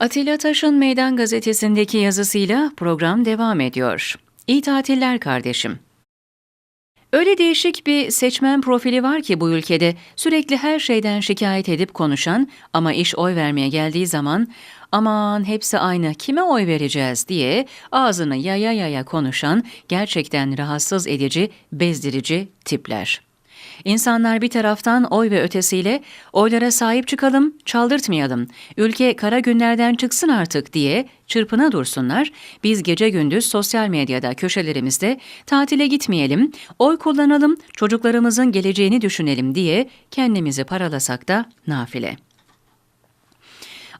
Atilla Taş'ın Meydan Gazetesi'ndeki yazısıyla program devam ediyor. İyi tatiller kardeşim. Öyle değişik bir seçmen profili var ki bu ülkede sürekli her şeyden şikayet edip konuşan ama iş oy vermeye geldiği zaman aman hepsi aynı kime oy vereceğiz diye ağzını yaya yaya konuşan gerçekten rahatsız edici, bezdirici tipler. İnsanlar bir taraftan oy ve ötesiyle oylara sahip çıkalım, çaldırtmayalım, ülke kara günlerden çıksın artık diye çırpına dursunlar. Biz gece gündüz sosyal medyada köşelerimizde tatile gitmeyelim, oy kullanalım, çocuklarımızın geleceğini düşünelim diye kendimizi paralasak da nafile.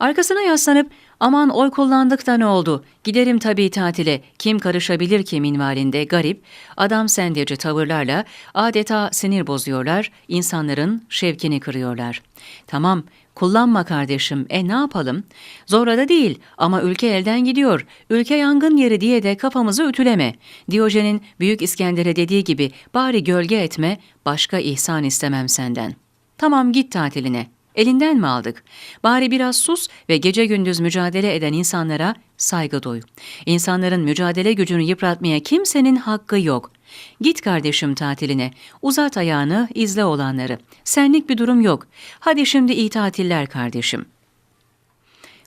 Arkasına yaslanıp aman oy kullandık da ne oldu? Giderim tabii tatile. Kim karışabilir ki minvalinde garip, adam sendeci tavırlarla adeta sinir bozuyorlar, insanların şevkini kırıyorlar. Tamam, kullanma kardeşim, e ne yapalım? Zorla da değil ama ülke elden gidiyor. Ülke yangın yeri diye de kafamızı ütüleme. Diyojen'in Büyük İskender'e dediği gibi bari gölge etme, başka ihsan istemem senden. Tamam git tatiline. Elinden mi aldık? Bari biraz sus ve gece gündüz mücadele eden insanlara saygı duy. İnsanların mücadele gücünü yıpratmaya kimsenin hakkı yok. Git kardeşim tatiline, uzat ayağını, izle olanları. Senlik bir durum yok. Hadi şimdi iyi tatiller kardeşim.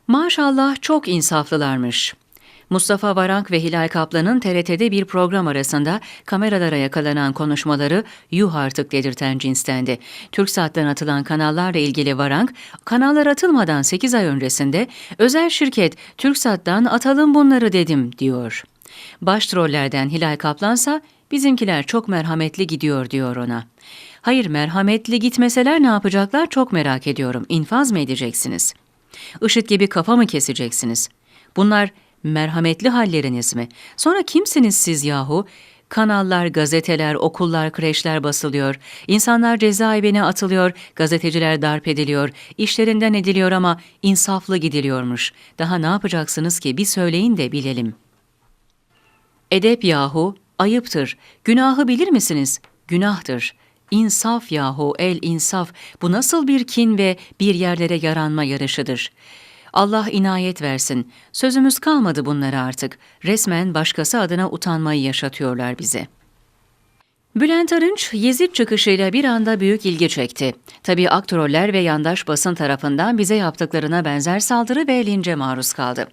Maşallah çok insaflılarmış. Mustafa Varank ve Hilal Kaplan'ın TRT'de bir program arasında kameralara yakalanan konuşmaları yuh artık dedirten cinstendi. TürkSat'tan atılan kanallarla ilgili Varank, kanallar atılmadan 8 ay öncesinde özel şirket TürkSat'tan atalım bunları dedim diyor. Baş trollerden Hilal Kaplansa bizimkiler çok merhametli gidiyor diyor ona. Hayır merhametli gitmeseler ne yapacaklar çok merak ediyorum. İnfaz mı edeceksiniz? IŞİD gibi kafa mı keseceksiniz? Bunlar merhametli halleriniz mi? Sonra kimsiniz siz yahu? Kanallar, gazeteler, okullar, kreşler basılıyor. İnsanlar cezaevine atılıyor, gazeteciler darp ediliyor, işlerinden ediliyor ama insaflı gidiliyormuş. Daha ne yapacaksınız ki bir söyleyin de bilelim. Edep yahu, ayıptır. Günahı bilir misiniz? Günahtır. İnsaf yahu, el insaf. Bu nasıl bir kin ve bir yerlere yaranma yarışıdır?'' Allah inayet versin. Sözümüz kalmadı bunlara artık. Resmen başkası adına utanmayı yaşatıyorlar bize. Bülent Arınç, Yezid çıkışıyla bir anda büyük ilgi çekti. Tabii aktroller ve yandaş basın tarafından bize yaptıklarına benzer saldırı ve lince maruz kaldı.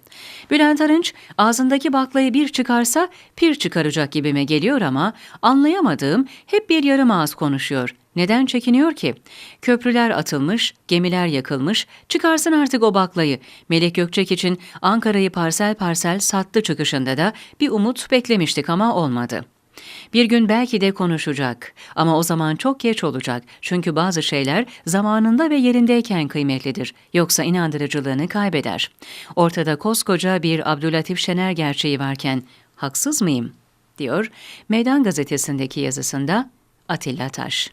Bülent Arınç, ağzındaki baklayı bir çıkarsa pir çıkaracak gibime geliyor ama anlayamadığım hep bir yarım ağız konuşuyor. Neden çekiniyor ki? Köprüler atılmış, gemiler yakılmış, çıkarsın artık o baklayı. Melek Gökçek için Ankara'yı parsel parsel sattı çıkışında da bir umut beklemiştik ama olmadı. Bir gün belki de konuşacak ama o zaman çok geç olacak çünkü bazı şeyler zamanında ve yerindeyken kıymetlidir yoksa inandırıcılığını kaybeder. Ortada koskoca bir Abdülatif Şener gerçeği varken haksız mıyım? diyor Meydan Gazetesi'ndeki yazısında Atilla Taş.